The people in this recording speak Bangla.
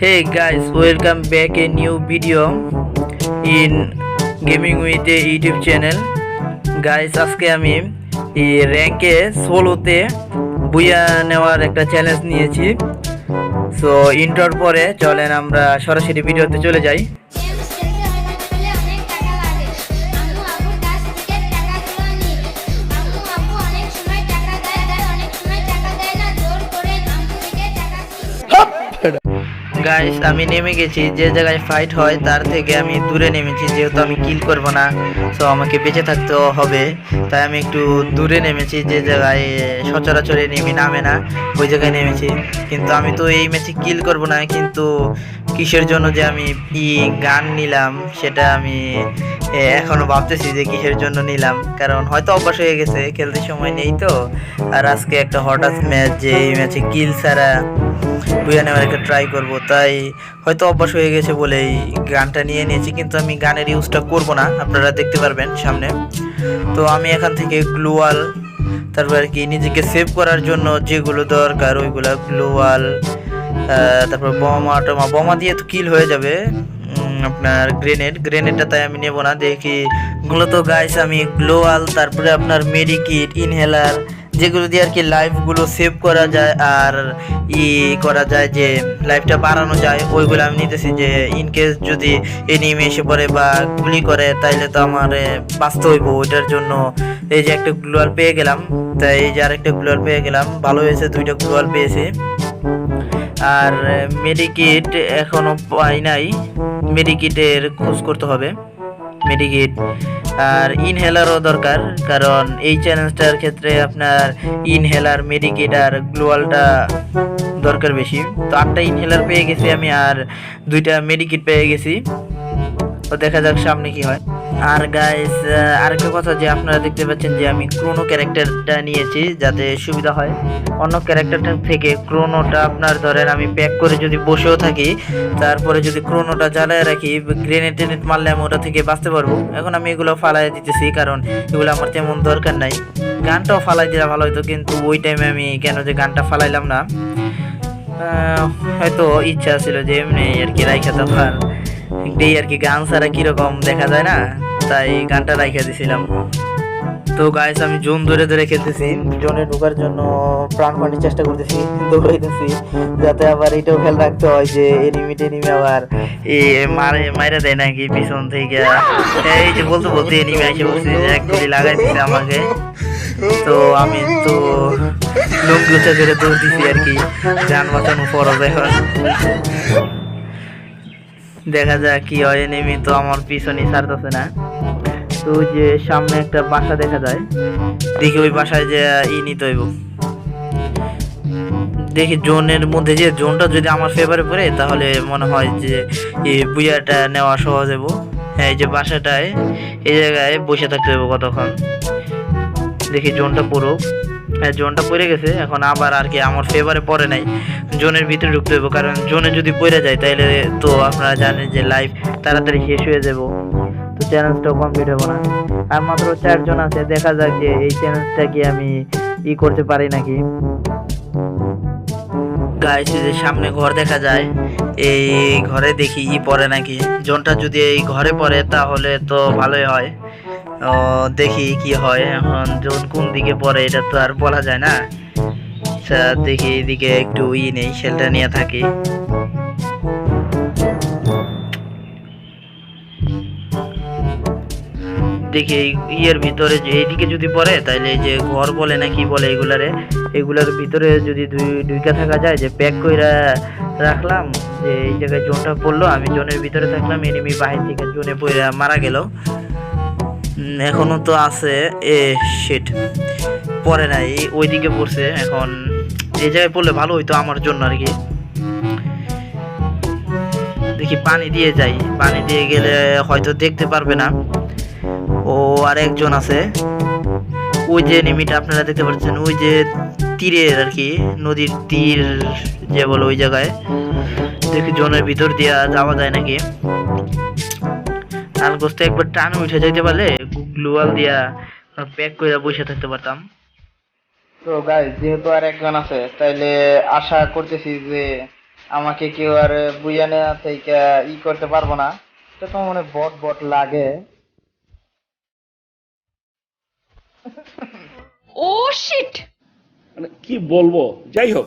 Hey guys, welcome back a new video in Gaming with a YouTube channel. Guys, আজকে আমি এই র্যাঙ্কে সোলোতে বুয়া নেওয়ার একটা চ্যালেঞ্জ নিয়েছি। সো ইন্টার পরে চলেন আমরা সরাসরি ভিডিওতে চলে যাই। গেমস গাইস আমি নেমে গেছি। যে জায়গায় ফাইট হয় তার থেকে আমি দূরে নেমেছি যেহেতু আমি কিল করব না সো আমাকে বেঁচে থাকতে হবে। তাই আমি একটু দূরে নেমেছি যে জায়গায় সচরাচর নেমে নামে না ওই জায়গায় নেমেছি। কিন্তু আমি তো এই ম্যাচে কিল করব না কিন্তু কিসের জন্য যে আমি ই গান নিলাম সেটা আমি এ, এখনও ভাবতেছি যে কিসের জন্য নিলাম। কারণ হয়তো অভ্যাস হয়ে গেছে খেলতে সময় নেই তো। আর আজকে একটা হঠাৎ ম্যাচ যে এই ম্যাচে কিল ছাড়া বুয়া নেওয়ার একটা ট্রাই করব তাই হয়তো অভ্যাস হয়ে গেছে বলেই গানটা নিয়ে নিয়েছি কিন্তু আমি গানের ইউজটা করব না আপনারা দেখতে পারবেন সামনে। তো আমি এখান থেকে গ্লোয়াল তারপর আর কি নিজেকে সেভ করার জন্য যেগুলো দরকার ওইগুলো গ্লোয়াল তারপর বোমা টোমা বোমা দিয়ে তো কিল হয়ে যাবে আপনার গ্রেনেড গ্রেনেডটা তাই আমি নেব না দেখি। মূলত গাইস আমি গ্লোয়াল তারপরে আপনার মেডিকিট ইনহেলার যেগুলো দিয়ে আর কি লাইফগুলো সেভ করা যায় আর ই করা যায় যে লাইফটা বাড়ানো যায়, ওইগুলো আমি নিতেছি যে ইন কেস যদি এনিমি এসে পড়ে বা গুলি করে, তাইলে তো আমার বাঁচতে হইব, ওইটার জন্য এই যে একটা গ্লোয়াল পেয়ে গেলাম। তাই এই যে আরেকটা গ্লোয়াল পেয়ে গেলাম, ভালো হয়েছে, দুইটা গ্লোয়াল পেয়েছি। আর মেডিকিট এখনও পাই নাই মেডিকিটের খোঁজ করতে হবে। মেডিকিট আর ইনহেলারও দরকার, কারণ এই চ্যালেঞ্জটার ক্ষেত্রে আপনার ইনহেলার মেডিকিট আর গ্লোয়ালটা দরকার বেশি। তো আটটা ইনহেলার পেয়ে গেছি আমি, আর দুইটা মেডিকিট পেয়ে গেছি। তো দেখা যাক সামনে কি হয়। আর গাইস আরেকটা কথা যে আপনারা দেখতে পাচ্ছেন যে আমি ক্রোনো ক্যারেক্টারটা নিয়েছি যাতে সুবিধা হয়। অন্য ক্যারেক্টারটা থেকে ক্রোনোটা আপনার ধরেন আমি প্যাক করে যদি বসেও থাকি, তারপরে যদি ক্রোনোটা জ্বালায় রাখি গ্রেনেড টেনেট মারলে আমি ওটা থেকে বাঁচতে পারব। এখন আমি এগুলো ফালাই দিতেছি কারণ এগুলো আমার তেমন দরকার নাই। গানটাও ফালাই দিলে ভালো হতো কিন্তু ওই টাইমে আমি কেন যে গানটা ফালাইলাম না। হয়তো ইচ্ছা ছিল যে এমনি আর কি রাইখা তোমার এই আর কি গান ছাড়া কীরকম দেখা যায় না? তাই গানটা রাইখা দিছিলাম। তো গাইস আমি জোন ধরে ধরে খেলতেছি, জোনে ঢোকার জন্য প্রাণ পানির চেষ্টা করতেছি, দৌড়াইতেছি, যাতে আবার এটাও খেয়াল রাখতে হয় যে এনিমি টেনিমি আবার এ মারে, মাইরা দেয় নাকি পিছন থেকে। এই যে বলতে বলতে এনিমি এসে বলছি এক গুলি লাগাই দিছে আমাকে। তো আমি তো লোক গুছা করে দৌড় দিছি আর কি, যান বাঁচানো ফরজ এখন। দেখা যাক কি হয় এনিমি তো আমার পিছনে ছাড়তেছে না। তো যে সামনে একটা বাসা দেখা যায়। দেখি ওই বাসায় যে ই নিতে হইব। দেখি জোনের মধ্যে যে জোনটা যদি আমার ফেভারে পড়ে, তাহলে মনে হয় যে এই বুয়াটা নেওয়া সহজ হইব। হ্যাঁ এই যে বাসাটায়, এই জায়গায় বসে থাকতে হইব কতক্ষণ। দেখি জোনটা হ্যাঁ জোনটা পড়ে গেছে, এখন আবার আর কি আমার ফেভারে পড়ে নাই। জোনের ভিতরে ঢুকতে হইব, কারণ জোনে যদি পড়ে যায় তাহলে তো আপনারা জানেন যে লাইফ তাড়াতাড়ি শেষ হয়ে যাব তো চ্যালেঞ্জটাও কমপ্লিট হব না। আর মাত্র চারজন আছে, দেখা যাক যে এই চ্যালেঞ্জটা কি আমি ই করতে পারি নাকি। গাইস যে সামনে ঘর দেখা যায়, এই ঘরে দেখি ই পড়ে নাকি। জোনটা যদি এই ঘরে পড়ে, তাহলে তো ভালোই হয়। দেখি কি হয় এখন জোন কোন দিকে পড়ে এটা তো আর বলা যায় না। আচ্ছা দেখি এদিকে একটু ই নেই সেলটা নিয়ে থাকি। দেখি ইয়ের ভিতরে যে এইদিকে যদি পড়ে তাহলে যে ঘর বলে না কি বলে এগুলারে, এগুলার ভিতরে যদি দুই, দুইটা থাকা যায়, যে প্যাক কইরা রাখলাম, যে এই জায়গায় জোনটা পড়ল, আমি জোনের ভিতরে থাকলাম এনিমি বাহির থেকে জোনে পড়ে মারা গেল। এখনও তো আছে। এ শিট পড়ে নাই, ওইদিকে পড়ছে। এখন এই জায়গায় পড়লে ভালো হইতো আমার জন্য আর কি। দেখি পানি দিয়ে যাই। পানি দিয়ে গেলে হয়তো দেখতে পারবে না। ও, আর একজন আছে। ওই যে নিমিটা আপনারা দেখতে পাচ্ছেন, ওই যে তীরের আর কি, নদীর তীর যে বলে ওই জায়গায়। দেখি জনের ভিতর দিয়া যাওয়া যায় নাকি। আর গোস্ত একবার টান উঠে যাইতে পারলে গ্লোয়াল দিয়া প্যাক করে বসে থাকতে পারতাম। তো গাইজ যেহেতু আর একজন আছে তাইলে আশা করতেছি যে আমাকে কেউ আর বুইয়া নেওয়া থেকে ই করতে পারব না। তো তো মনে বট বট লাগে? ও শিট মানে কি বলব? যাই হোক।